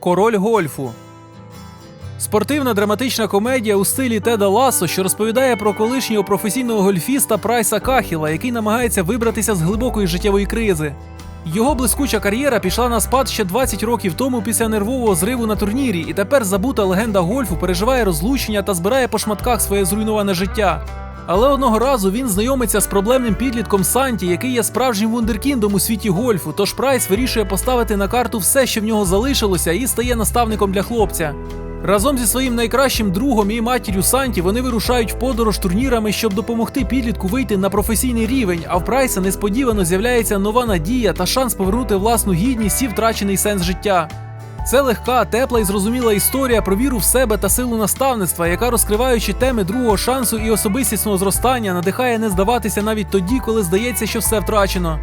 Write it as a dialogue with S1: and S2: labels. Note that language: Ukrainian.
S1: Король гольфу. Спортивна драматична комедія у стилі Теда Лассо, що розповідає про колишнього професійного гольфіста Прайса Кахіла, який намагається вибратися з глибокої життєвої кризи. Його блискуча кар'єра пішла на спад ще 20 років тому після нервового зриву на турнірі, і тепер забута легенда гольфу переживає розлучення та збирає по шматках своє зруйноване життя. Але одного разу він знайомиться з проблемним підлітком Санті, який є справжнім вундеркіндом у світі гольфу. Тож Прайс вирішує поставити на карту все, що в нього залишилося, і стає наставником для хлопця. Разом зі своїм найкращим другом і матір'ю Санті вони вирушають в подорож турнірами, щоб допомогти підлітку вийти на професійний рівень. А в Прайса несподівано з'являється нова надія та шанс повернути власну гідність і втрачений сенс життя. Це легка, тепла і зрозуміла історія про віру в себе та силу наставництва, яка, розкриваючи теми другого шансу і особистісного зростання, надихає не здаватися навіть тоді, коли здається, що все втрачено.